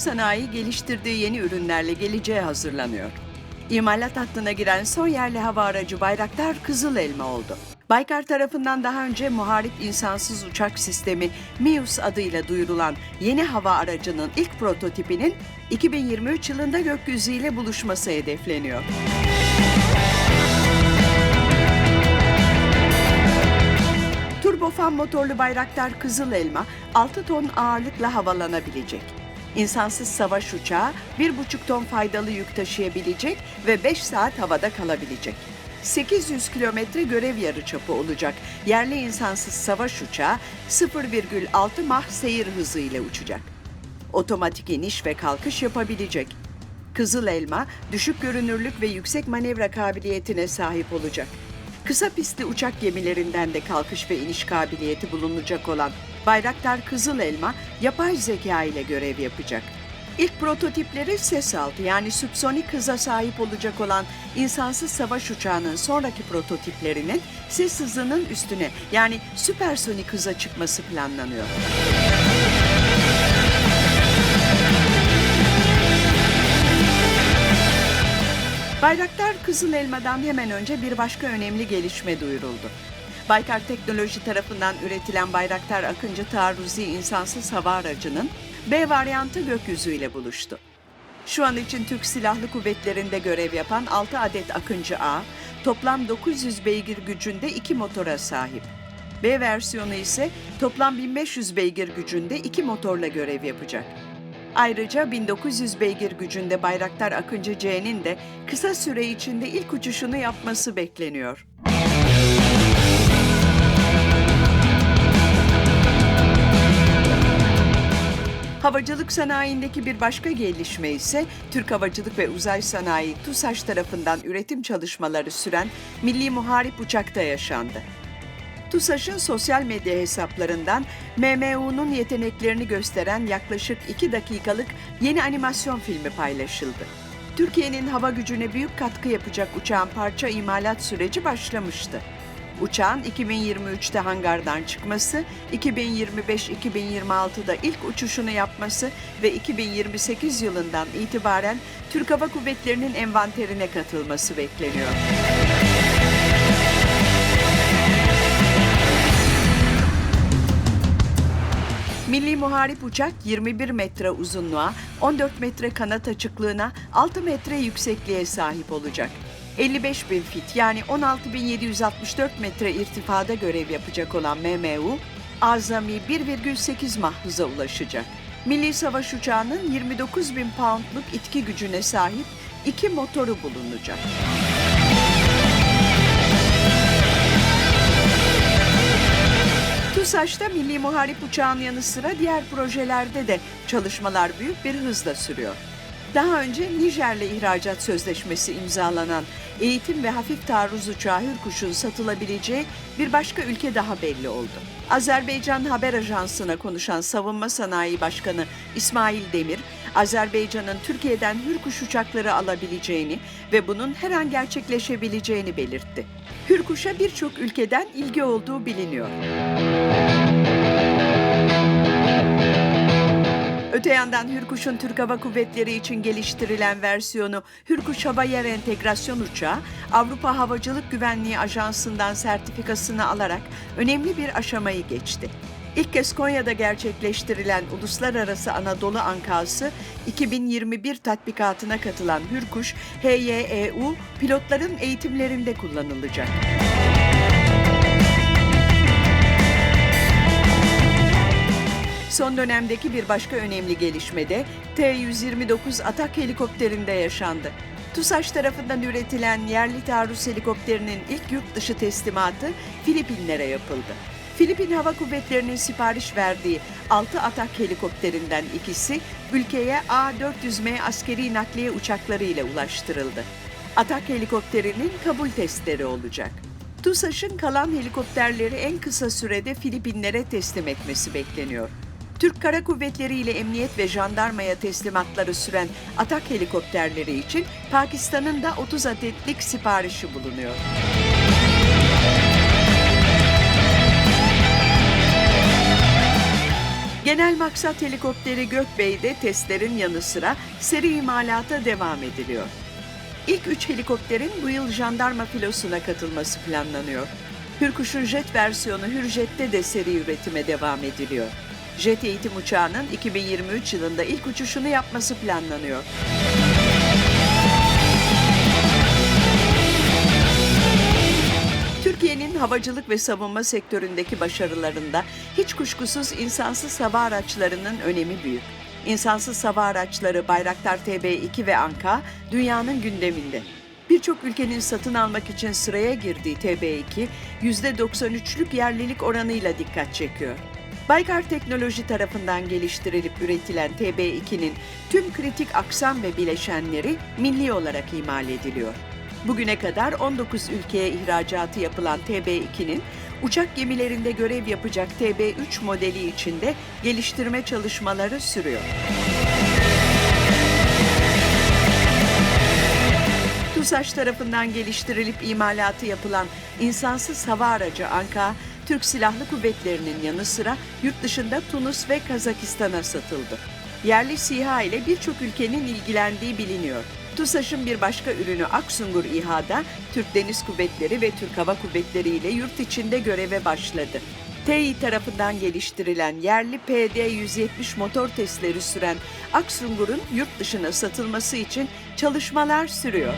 sanayi geliştirdiği yeni ürünlerle geleceğe hazırlanıyor. İmalat hattına giren son yerli hava aracı Bayraktar Kızıl Elma oldu. Baykar tarafından daha önce muharip insansız uçak sistemi MIUS adıyla duyurulan yeni hava aracının ilk prototipinin 2023 yılında gökyüzüyle buluşması hedefleniyor. Turbofan motorlu Bayraktar Kızıl Elma 6 ton ağırlıkla havalanabilecek. İnsansız savaş uçağı 1,5 ton faydalı yük taşıyabilecek ve 5 saat havada kalabilecek. 800 kilometre görev yarıçapı olacak. Yerli insansız savaş uçağı 0,6 mah seyir hızı ile uçacak. Otomatik iniş ve kalkış yapabilecek. Kızıl Elma, düşük görünürlük ve yüksek manevra kabiliyetine sahip olacak. Kısa pistli uçak gemilerinden de kalkış ve iniş kabiliyeti bulunacak olan Bayraktar Kızıl Elma, yapay zeka ile görev yapacak. İlk prototipleri ses altı yani süpsonik hıza sahip olacak olan insansız savaş uçağının sonraki prototiplerinin ses hızının üstüne yani süpersonik hıza çıkması planlanıyor. Bayraktar Kızıl Elma'dan hemen önce bir başka önemli gelişme duyuruldu. Baykar Teknoloji tarafından üretilen Bayraktar Akıncı taarruzi insansız hava aracının B varyantı gökyüzüyle buluştu. Şu an için Türk Silahlı Kuvvetleri'nde görev yapan 6 adet Akıncı A, toplam 900 beygir gücünde iki motora sahip. B versiyonu ise toplam 1500 beygir gücünde iki motorla görev yapacak. Ayrıca 1900 beygir gücünde Bayraktar Akıncı C'nin de kısa süre içinde ilk uçuşunu yapması bekleniyor. Havacılık sanayindeki bir başka gelişme ise Türk Havacılık ve Uzay Sanayi TUSAŞ tarafından üretim çalışmaları süren Milli Muharip Uçak'ta yaşandı. TUSAŞ'ın sosyal medya hesaplarından MMU'nun yeteneklerini gösteren yaklaşık 2 dakikalık yeni animasyon filmi paylaşıldı. Türkiye'nin hava gücüne büyük katkı yapacak uçağın parça imalat süreci başlamıştı. Uçağın 2023'te hangardan çıkması, 2025-2026'da ilk uçuşunu yapması ve 2028 yılından itibaren Türk Hava Kuvvetleri'nin envanterine katılması bekleniyor. Milli Muharip Uçak 21 metre uzunluğa, 14 metre kanat açıklığına, 6 metre yüksekliğe sahip olacak. 55 bin fit yani 16.764 metre irtifada görev yapacak olan MMU, azami 1,8 mah hıza ulaşacak. Milli Savaş Uçağı'nın 29 bin poundluk itki gücüne sahip iki motoru bulunacak. TUSAŞ'ta Milli Muharip Uçağı'nın yanı sıra diğer projelerde de çalışmalar büyük bir hızla sürüyor. Daha önce Nijer'le ihracat sözleşmesi imzalanan eğitim ve hafif taarruz uçağı Hürkuş'un satılabileceği bir başka ülke daha belli oldu. Azerbaycan Haber Ajansı'na konuşan Savunma Sanayi Başkanı İsmail Demir, Azerbaycan'ın Türkiye'den Hürkuş uçakları alabileceğini ve bunun her an gerçekleşebileceğini belirtti. Hürkuş'a birçok ülkeden ilgi olduğu biliniyor. Öte yandan Hürkuş'un Türk Hava Kuvvetleri için geliştirilen versiyonu Hürkuş Hava Yer Entegrasyon Uçağı, Avrupa Havacılık Güvenliği Ajansı'ndan sertifikasını alarak önemli bir aşamayı geçti. İlk kez Konya'da gerçekleştirilen Uluslararası Anadolu Ankası 2021 tatbikatına katılan Hürkuş, HYEU pilotların eğitimlerinde kullanılacak. Son dönemdeki bir başka önemli gelişme de T-129 atak helikopterinde yaşandı. TUSAŞ tarafından üretilen yerli taarruz helikopterinin ilk yurt dışı teslimatı Filipinlere yapıldı. Filipin Hava Kuvvetleri'nin sipariş verdiği 6 atak helikopterinden ikisi ülkeye A-400M askeri nakliye uçakları ile ulaştırıldı. Atak helikopterinin kabul testleri olacak. TUSAŞ'ın kalan helikopterleri en kısa sürede Filipinlere teslim etmesi bekleniyor. Türk Kara Kuvvetleri ile emniyet ve jandarmaya teslimatları süren atak helikopterleri için Pakistan'ın da 30 adetlik siparişi bulunuyor. Genel maksat helikopteri Gökbey'de testlerin yanı sıra seri imalata devam ediliyor. İlk üç helikopterin bu yıl jandarma filosuna katılması planlanıyor. Hürkuş'un jet versiyonu Hürjet'te de seri üretime devam ediliyor. Jet eğitim uçağının 2023 yılında ilk uçuşunu yapması planlanıyor. Türkiye'nin havacılık ve savunma sektöründeki başarılarında hiç kuşkusuz insansız hava araçlarının önemi büyük. İnsansız hava araçları Bayraktar TB2 ve Anka dünyanın gündeminde. Birçok ülkenin satın almak için sıraya girdiği TB2, %93'lük yerlilik oranıyla dikkat çekiyor. Baykar Teknoloji tarafından geliştirilip üretilen TB2'nin tüm kritik aksam ve bileşenleri milli olarak imal ediliyor. Bugüne kadar 19 ülkeye ihracatı yapılan TB2'nin uçak gemilerinde görev yapacak TB3 modeli içinde geliştirme çalışmaları sürüyor. TUSAŞ tarafından geliştirilip imalatı yapılan insansız hava aracı Anka, Türk Silahlı Kuvvetleri'nin yanı sıra yurt dışında Tunus ve Kazakistan'a satıldı. Yerli SİHA ile birçok ülkenin ilgilendiği biliniyor. TUSAŞ'ın bir başka ürünü Aksungur İHA'da Türk Deniz Kuvvetleri ve Türk Hava Kuvvetleri ile yurt içinde göreve başladı. TEİ tarafından geliştirilen yerli PD-170 motor testleri süren Aksungur'un yurt dışına satılması için çalışmalar sürüyor.